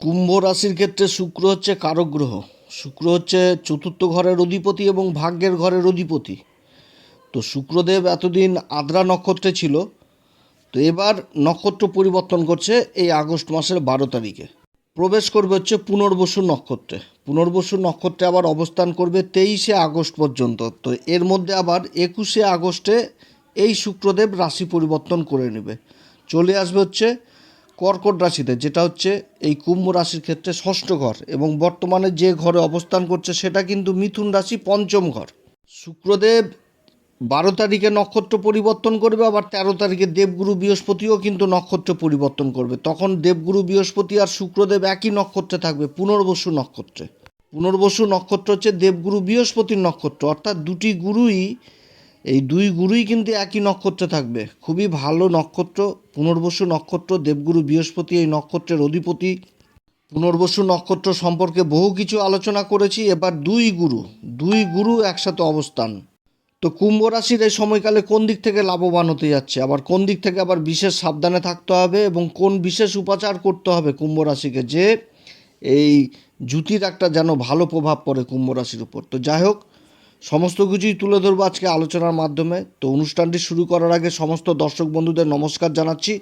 কুম্ভ রাশির ক্ষেত্রে শুক্র হচ্ছে কারক গ্রহ শুক্র হচ্ছে চতুর্থ ঘরের অধিপতি এবং ভাগ্যের ঘরের অধিপতি। তো শুক্রদেব এতদিন আদ্রা নক্ষত্রে ছিল। তো এবার নক্ষত্র পরিবর্তন করছে এই আগস্ট মাসের বারো তারিখে। প্রবেশ করবে হচ্ছে পুনর্বসু নক্ষত্রে। পুনর্বসু নক্ষত্রে আবার অবস্থান করবে তেইশে আগস্ট পর্যন্ত। তো এর মধ্যে আবার একুশে আগস্টে এই শুক্রদেব রাশি পরিবর্তন করে নেবে। চলে আসবে হচ্ছে কর্কট রাশিতে, যেটা হচ্ছে এই কুম্ভ রাশির ক্ষেত্রে ষষ্ঠ ঘর এবং বর্তমানে যে ঘরে অবস্থান করছে সেটা কিন্তু মিথুন রাশি পঞ্চম ঘর। শুক্রদেব বারো তারিখে নক্ষত্র পরিবর্তন করবে, আবার তেরো তারিখে দেবগুরু বৃহস্পতিও কিন্তু নক্ষত্র পরিবর্তন করবে। তখন দেবগুরু বৃহস্পতি আর শুক্রদেব একই নক্ষত্রে থাকবে, পুনর্বসু নক্ষত্রে। পুনর্বসু নক্ষত্র হচ্ছে দেবগুরু বৃহস্পতির নক্ষত্র, অর্থাৎ দুটি গুরুই এই দুই গুরুই কিন্তু একই নক্ষত্রে থাকবে। খুবই ভালো নক্ষত্র, পুনর্বসু নক্ষত্র, দেবগুরু বৃহস্পতি এই নক্ষত্রের অধিপতি। পুনর্বসু নক্ষত্র সম্পর্কে বহু কিছু আলোচনা করেছি, এবার দুই গুরু দুই গুরু একসাথে অবস্থান। তো কুম্ভ রাশির এই সময়কালে কোন দিক থেকে লাভবান হতে যাচ্ছে? আবার কোন দিক থেকে আবার বিশেষ সাবধানে থাকতে হবে এবং কোন বিশেষ উপাচার করতে হবে কুম্ভ রাশিকে যে এই জুতির একটা যেন ভালো প্রভাব পড়ে কুম্ভ রাশির উপর? তো যাই হোক সমস্ত কিছুই তুলে ধরবো আজকে আলোচনার মাধ্যমে। তো অনুষ্ঠানটি শুরু করার আগে সমস্ত দর্শক বন্ধুদের নমস্কার জানাচ্ছি।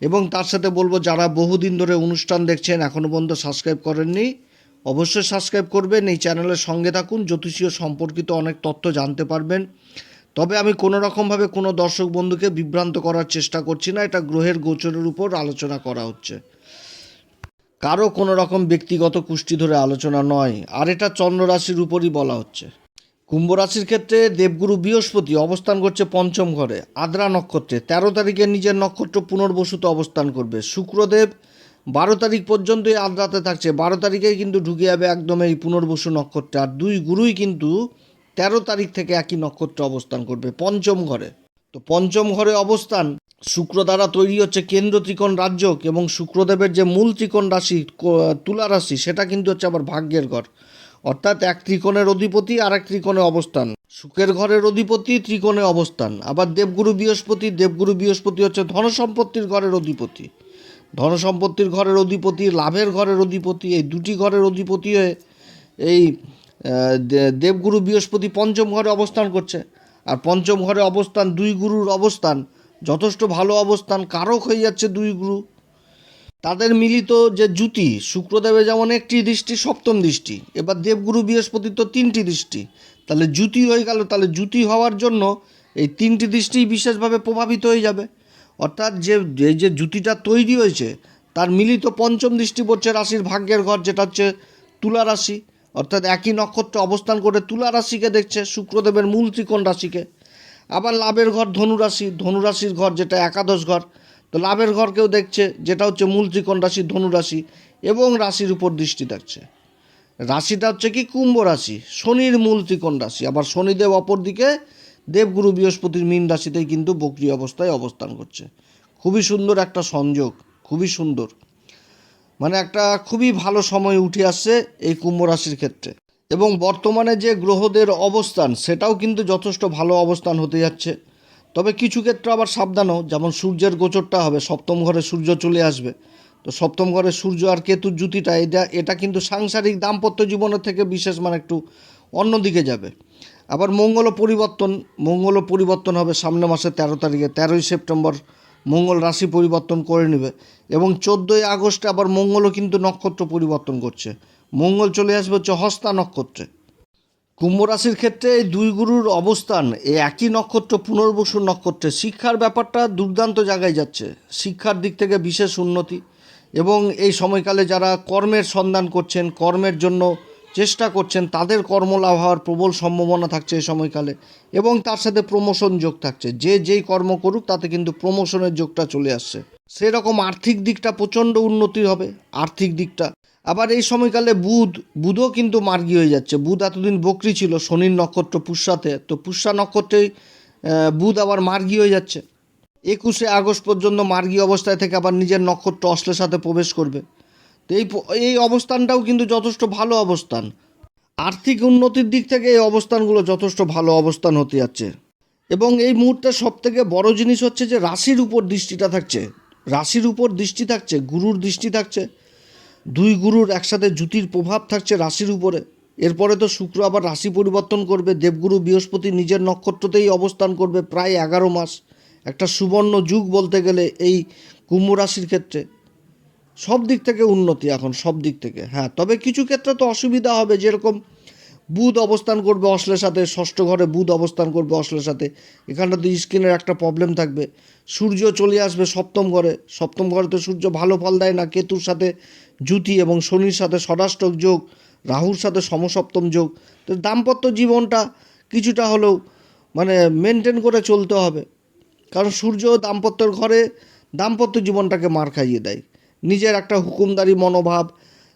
এবং তার সাথে বলব, যারা বহুদিন ধরে অনুষ্ঠান দেখছেন এখনও পর্যন্ত সাবস্ক্রাইব করেননি, অবশ্যই সাবস্ক্রাইব করবেন। এই চ্যানেলের সঙ্গে থাকুন, জ্যোতিষীয় সম্পর্কিত অনেক তথ্য জানতে পারবেন। তবে আমি কোনো রকমভাবে কোনো দর্শক বন্ধুকে বিভ্রান্ত করার চেষ্টা করছি না, এটা গ্রহের গোচরের উপর আলোচনা করা হচ্ছে। কারও কোনো রকম ব্যক্তিগত কুষ্টি ধরে আলোচনা নয়, আর এটা চন্দ্র রাশির উপরই বলা হচ্ছে। কুম্ভ রাশির ক্ষেত্রে দেবগুরু বৃহস্পতি অবস্থান করছে পঞ্চম ঘরে। আদ্রা নক্ষত্রে তেরো তারিখে নিজের নক্ষত্র পুনর্বসুতে অবস্থান করবে। শুক্রদেব বারো তারিখ পর্যন্ত এই আদ্রাতে থাকছে। বারো তারিখেই কিন্তু ঢুকে যাবে একদম এই পুনর্বসু নক্ষত্রে। আর দুই গুরুই কিন্তু তেরো তারিখ থেকে একই নক্ষত্রে অবস্থান করবে পঞ্চম ঘরে। তো পঞ্চম ঘরে অবস্থান শুক্র দ্বারা তৈরি হচ্ছে কেন্দ্র ত্রিকোণ রাজ্যক এবং শুক্রদেবের যে মূল ত্রিকোণ রাশি তুলা রাশি, সেটা কিন্তু হচ্ছে আবার ভাগ্যের ঘর। অর্থাৎ এক ত্রিকোণের অধিপতি আর এক ত্রিকোণে অবস্থান। সুখের ঘরের অধিপতি ত্রিকোণে অবস্থান। আবার দেবগুরু বৃহস্পতি দেবগুরু বৃহস্পতি হচ্ছে ধনসম্পত্তির ঘরের অধিপতি। ধনসম্পত্তির ঘরের অধিপতি, লাভের ঘরের অধিপতি, এই দুটি ঘরের অধিপতি হয়ে এই দেবগুরু বৃহস্পতি পঞ্চম ঘরে অবস্থান করছে। আর পঞ্চম ঘরে অবস্থান দুই গুরুর অবস্থান। যথেষ্ট ভালো অবস্থান, কারক হয়ে যাচ্ছে দুই গুরু। তাদের মিলিত যে জুতি, শুক্রদেবের যেমন একটি দৃষ্টি, সপ্তম দৃষ্টি, এবার দেবগুরু বৃহস্পতি তো তিনটি দৃষ্টি, তাহলে জুতি হয়ে গেল, তাহলে জুতি হওয়ার জন্য এই তিনটি দৃষ্টি বিশেষভাবে প্রভাবিত হয়ে যাবে। অর্থাৎ যে এই যে জুতিটা তৈরি হয়েছে, তার মিলিত পঞ্চম দৃষ্টি পড়ছে রাশির ভাগ্যের ঘর, যেটা হচ্ছে তুলা রাশি। অর্থাৎ একই নক্ষত্রে অবস্থান করে তুলা রাশিকে দেখছে, শুক্রদেবের মূল ত্রিকোণ রাশিকে। আবার লাভের ঘর ধনুরাশি ধনুরাশির ঘর, যেটা একাদশ ঘর তো লাভের ঘরকেও দেখছে, যেটা হচ্ছে মূল ত্রিকোণ রাশি ধনুরাশি এবং রাশির উপর দৃষ্টি থাকছে। রাশিটা হচ্ছে কি? কুম্ভ রাশি, শনির মূল ত্রিকোণ রাশি। আবার শনিদেব অপরদিকে দেবগুরু বৃহস্পতির মীন রাশিতেই কিন্তু বক্রি অবস্থায় অবস্থান করছে। খুবই সুন্দর একটা সংযোগ, খুবই সুন্দর। মানে একটা খুবই ভালো সময় উঠে আসছে এই কুম্ভ রাশির ক্ষেত্রে। এবং বর্তমানে যে গ্রহদের অবস্থান, সেটাও কিন্তু যথেষ্ট ভালো অবস্থান হতে যাচ্ছে। তবে কিছু ক্ষেত্রে আবার সাবধানও, যেমন সূর্যের গোচরটা হবে, সপ্তম ঘরে সূর্য চলে আসবে। তো সপ্তম ঘরে সূর্য আর কেতুর জুতিটা এটা এটা কিন্তু সাংসারিক দাম্পত্য জীবনের থেকে বিশেষ মানে একটু অন্যদিকে যাবে। আবার মঙ্গলও পরিবর্তন মঙ্গলও পরিবর্তন হবে সামনে মাসের তেরো তারিখে, তেরোই সেপ্টেম্বর মঙ্গল রাশি পরিবর্তন করে নেবে এবং চোদ্দোই আগস্টে আবার মঙ্গলও কিন্তু নক্ষত্র পরিবর্তন করছে। মঙ্গল চলে আসবে হচ্ছে হস্তা নক্ষত্রে। কুম্ভ রাশির ক্ষেত্রে এই দুই গুরুর অবস্থান, এই একই নক্ষত্র পুনর্বসু নক্ষত্রে। শিক্ষার ব্যাপারটা দুর্দান্ত জায়গায় যাচ্ছে। শিক্ষার দিক থেকে বিশেষ উন্নতি এবং এই সময়কালে যারা কর্মের সন্ধান করছেন, কর্মের জন্য চেষ্টা করছেন, তাদের কর্মলাভ হওয়ার প্রবল সম্ভাবনা থাকছে এই সময়কালে এবং তার সাথে প্রমোশন যোগ থাকছে। যে যেই কর্ম করুক, তাতে কিন্তু প্রমোশনের যোগটা চলে আসছে। সেরকম আর্থিক দিকটা প্রচণ্ড উন্নতি হবে। আর্থিক দিকটা আবার এই সময়কালে বুধ, বুধও কিন্তু মার্গী হয়ে যাচ্ছে। বুধ এতদিন বকরি ছিল, শনির নক্ষত্র পুষ্যাতে। তো পুষ্যা নক্ষত্রেই বুধ আবার মার্গী হয়ে যাচ্ছে। একুশে আগস্ট পর্যন্ত মার্গী অবস্থায় থেকে আবার নিজের নক্ষত্র অশ্লের সাথে প্রবেশ করবে। তো এই এই অবস্থানটাও কিন্তু যথেষ্ট ভালো অবস্থান। আর্থিক উন্নতির দিক থেকে এই অবস্থানগুলো যথেষ্ট ভালো অবস্থান হতে যাচ্ছে। এবং এই মুহূর্তে সব থেকে বড় জিনিস হচ্ছে যে, রাশির উপর দৃষ্টিটা থাকছে। রাশির উপর দৃষ্টি থাকছে, গুরুর দৃষ্টি থাকছে। দুই গুরুর একসাথে জুতির প্রভাব থাকছে রাশির উপরে। এরপরে তো শুক্র আবার রাশি পরিবর্তন করবে। দেবগুরু বৃহস্পতি নিজের নক্ষত্রতেই অবস্থান করবে প্রায় এগারো মাস। একটা সুবর্ণ যুগ বলতে গেলে এই কুম্ভ রাশির ক্ষেত্রে। সব দিক থেকে উন্নতি এখন, সব দিক থেকে হ্যাঁ। তবে কিছু ক্ষেত্রে তো অসুবিধা হবে। যেরকম বুধ অবস্থান করবে অশ্লের সাথে ষষ্ঠ ঘরে বুধ অবস্থান করবে অশ্লের সাথে এখানটা তো স্কিনের একটা প্রবলেম থাকবে। সূর্য চলে আসবে সপ্তম ঘরে। সপ্তম ঘরে তো সূর্য ভালো ফল দেয় না। কেতুর সাথে জুতি এবং শনির সাথে ষড়াষ্টক যোগ, রাহুর সাথে সমসপ্তম যোগ। তো দাম্পত্য জীবনটা কিছুটা হলেও মানে মেনটেন করে চলতে হবে। কারণ সূর্য দাম্পত্যর ঘরে দাম্পত্য জীবনটাকে মার খাইয়ে দেয়। নিজের একটা হুকুমদারি মনোভাব,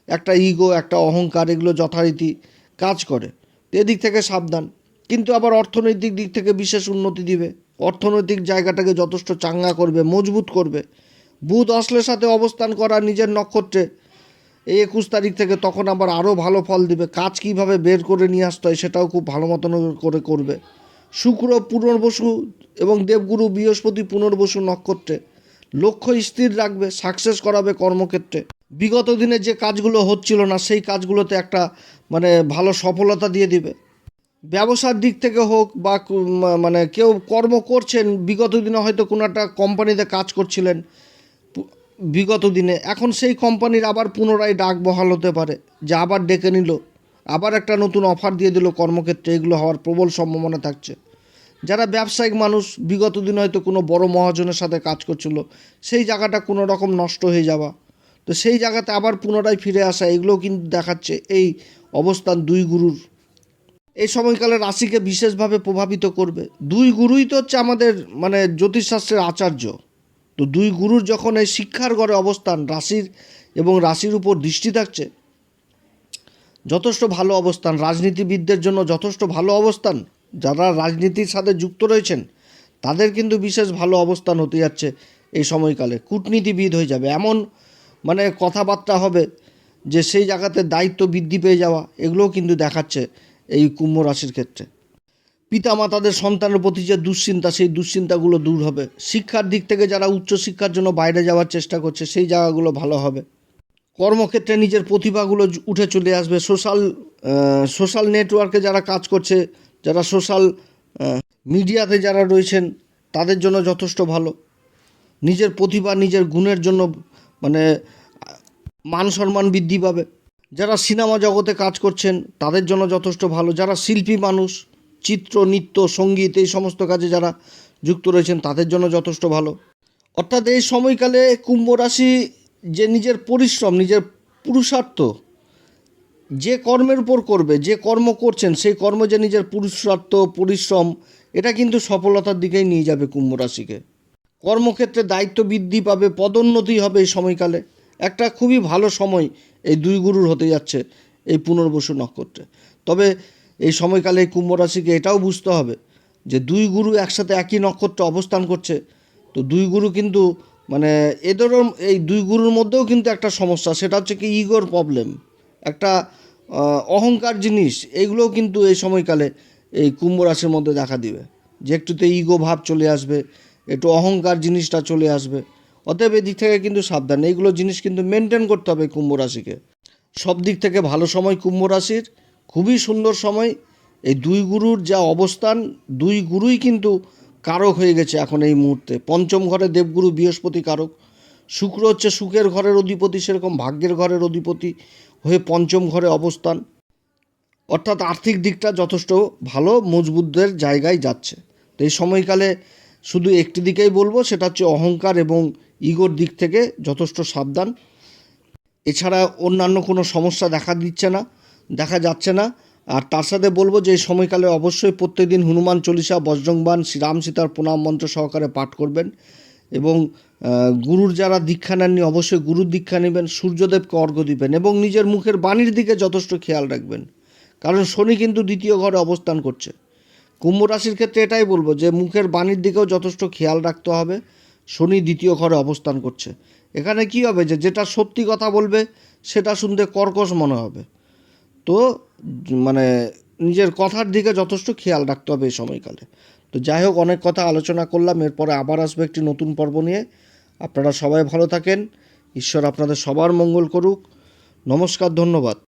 একটা ইগো একটা অহংকার, এগুলো যথারীতি কাজ করে। এদিক থেকে সাবধান। কিন্তু আবার অর্থনৈতিক দিক থেকে বিশেষ উন্নতি দিবে। অর্থনৈতিক জায়গাটাকে যথেষ্ট চাঙ্গা করবে, মজবুত করবে। বুধ অশ্লের সাথে অবস্থান করা নিজের নক্ষত্রে এই একুশ তারিখ থেকে তখন আবার আরও ভালো ফল দিবে। কাজ কীভাবে বের করে নিয়ে আসতে হয় সেটাও খুব ভালো মতন করে করবে। শুক্র, পুনর্বসু এবং দেবগুরু বৃহস্পতি, পুনর্বসু নক্ষত্রে। লক্ষ্য স্থির রাখবে সাকসেস করাবে কর্মক্ষেত্রে। বিগত দিনে যে কাজগুলো হচ্ছিল না, সেই কাজগুলোতে একটা মানে ভালো সফলতা দিয়ে দিবে। ব্যবসার দিক থেকে হোক বা মানে কেউ কর্ম করছেন, বিগত দিনে হয়তো কোনো একটা কোম্পানিতে কাজ করছিলেন। বিগত দিনে। এখন সেই কোম্পানির আবার পুনরায় ডাক বহাল হতে পারে, যে আবার ডেকে নিল। আবার একটা নতুন অফার দিয়ে দিল কর্মক্ষেত্রে, এগুলো হওয়ার প্রবল সম্ভাবনা থাকছে। যারা ব্যবসায়িক মানুষ, বিগত দিন হয়তো কোনো বড় মহাজনের সাথে কাজ করছিল, সেই জায়গাটা কোনো রকম নষ্ট হয়ে যাওয়া। তো সেই জায়গাতে আবার পুনরায় ফিরে আসা, এগুলোও কিন্তু দেখাচ্ছে এই অবস্থান দুই গুরুর। এই সময়কালে রাশিকে বিশেষভাবে প্রভাবিত করবে। দুই গুরুই তো হচ্ছে আমাদের মানে জ্যোতিষশাস্ত্রের আচার্য। তো দুই গুরুর যখন এই শিক্ষার ঘরে অবস্থান, রাশির এবং রাশির উপর দৃষ্টি থাকছে, যথেষ্ট ভালো অবস্থান। রাজনীতিবিদদের জন্য যথেষ্ট ভালো অবস্থান। যারা রাজনীতির সাথে যুক্ত রয়েছেন, তাদের কিন্তু বিশেষ ভালো অবস্থান হতে যাচ্ছে এই সময়কালে। কূটনীতিবিদ হয়ে যাবে। এমন মানে কথাবার্তা হবে যে সেই জায়গাতে দায়িত্ব বৃদ্ধি পেয়ে যাওয়া, এগুলোও কিন্তু দেখাচ্ছে এই কুম্ভ রাশির ক্ষেত্রে। পিতামাতাদের সন্তানের প্রতি যে দুশ্চিন্তা, সেই দুশ্চিন্তাগুলো দূর হবে। শিক্ষার দিক থেকে যারা উচ্চশিক্ষার জন্য বাইরে যাওয়ার চেষ্টা করছে, সেই জায়গাগুলো ভালো হবে। কর্মক্ষেত্রে নিজের প্রতিভাগুলো উঠে চলে আসবে। সোশ্যাল সোশ্যাল নেটওয়ার্কে যারা কাজ করছে, যারা সোশ্যাল মিডিয়াতে যারা রয়েছেন, তাদের জন্য যথেষ্ট ভালো। নিজের প্রতিভা, নিজের গুণের জন্য মানে মান সম্মান বৃদ্ধি পাবে। যারা সিনেমা জগতে কাজ করছেন, তাদের জন্য যথেষ্ট ভালো। যারা শিল্পী মানুষ চিত্র, নৃত্য, সংগীত এই সমস্ত কাজে যারা যুক্ত রয়েছেন তাদের জন্য যথেষ্ট ভালো। অর্থাৎ এই সময়কালে কুম্ভ রাশি যে নিজের পরিশ্রম, নিজের পুরুষার্থ, যে কর্মের উপর করবে, যে কর্ম করছেন, সেই কর্ম যে নিজের পুরুষার্থ, পরিশ্রম, এটা কিন্তু সফলতার দিকেই নিয়ে যাবে কুম্ভ রাশিকে। কর্মক্ষেত্রে দায়িত্ব বৃদ্ধি পাবে, পদোন্নতি হবে এই সময়কালে। একটা খুবই ভালো সময় এই দুই গুরুর হতে যাচ্ছে এই পুনর্বসু নক্ষত্রে। তবে এই সময়কালে কুম্ভ রাশিকে এটাও বুঝতে হবে যে দুই গুরু একসাথে একই নক্ষত্রে অবস্থান করছে। তো দুই গুরু কিন্তু মানে এদেরও এই দুই গুরুর মধ্যেও কিন্তু একটা সমস্যা, সেটা হচ্ছে কি ইগোর প্রবলেম। একটা অহংকার জিনিস এইগুলোও কিন্তু এই সময়কালে এই কুম্ভ রাশির মধ্যে দেখা দিবে। যে একটুতে ইগো ভাব চলে আসবে, একটু অহংকার জিনিসটা চলে আসবে। অতএব এদিক থেকে কিন্তু সাবধান, এইগুলো জিনিস কিন্তু মেনটেন করতে হবে কুম্ভ রাশিকে। সব দিক থেকে ভালো সময় কুম্ভ রাশির খুবই সুন্দর সময়। এই দুই গুরুর যা অবস্থান, দুই গুরুই কিন্তু কারক হয়ে গেছে এখন এই মুহূর্তে। পঞ্চম ঘরে দেবগুরু, বৃহস্পতি কারক। শুক্র হচ্ছে সুখের ঘরের অধিপতি, সেরকম ভাগ্যের ঘরের অধিপতি হয়ে পঞ্চম ঘরে অবস্থান। অর্থাৎ আর্থিক দিকটা যথেষ্ট ভালো, মজবুতদের জায়গায় যাচ্ছে। তো এই সময়কালে শুধু একটি দিকেই বলব, সেটা হচ্ছে অহংকার এবং ইগোর দিক থেকে যথেষ্ট সাবধান। এছাড়া অন্যান্য কোনো সমস্যা দেখা দিচ্ছে না। দেখা যাচ্ছে না। আর তার সাথে বলব যে এই সময়কালে অবশ্যই প্রত্যেকদিন হনুমান চল্লিশা বজ্রংবান শ্রীরাম সীতার প্রণাম মন্ত্র সহকারে পাঠ করবেন। এবং গুরুর যারা দীক্ষা নেননি অবশ্যই গুরুর দীক্ষা নেবেন, সূর্যদেবকে অর্ঘ্য দিবেন এবং নিজের মুখের বাণীর দিকে যথেষ্ট খেয়াল রাখবেন। কারণ শনি কিন্তু দ্বিতীয় ঘরে অবস্থান করছে। কুম্ভ রাশির ক্ষেত্রে এটাই বলব যে মুখের বাণীর দিকেও যথেষ্ট খেয়াল রাখতে হবে। শনি দ্বিতীয় ঘরে অবস্থান করছে। এখানে কি হবে যে যেটা সত্যি কথা বলবে, সেটা শুনতে কর্কশ মনে হবে। তো মানে নিজের কথার দিকে যথেষ্ট খেয়াল রাখতে হবে এই সময়কালে। তো যাই হোক, অনেক কথা আলোচনা করলাম, এরপরে আবার আসবে একটি নতুন পর্ব নিয়ে। আপনারা সবাই ভালো থাকেন। ঈশ্বর আপনাদের সবার মঙ্গল করুক। নমস্কার, ধন্যবাদ।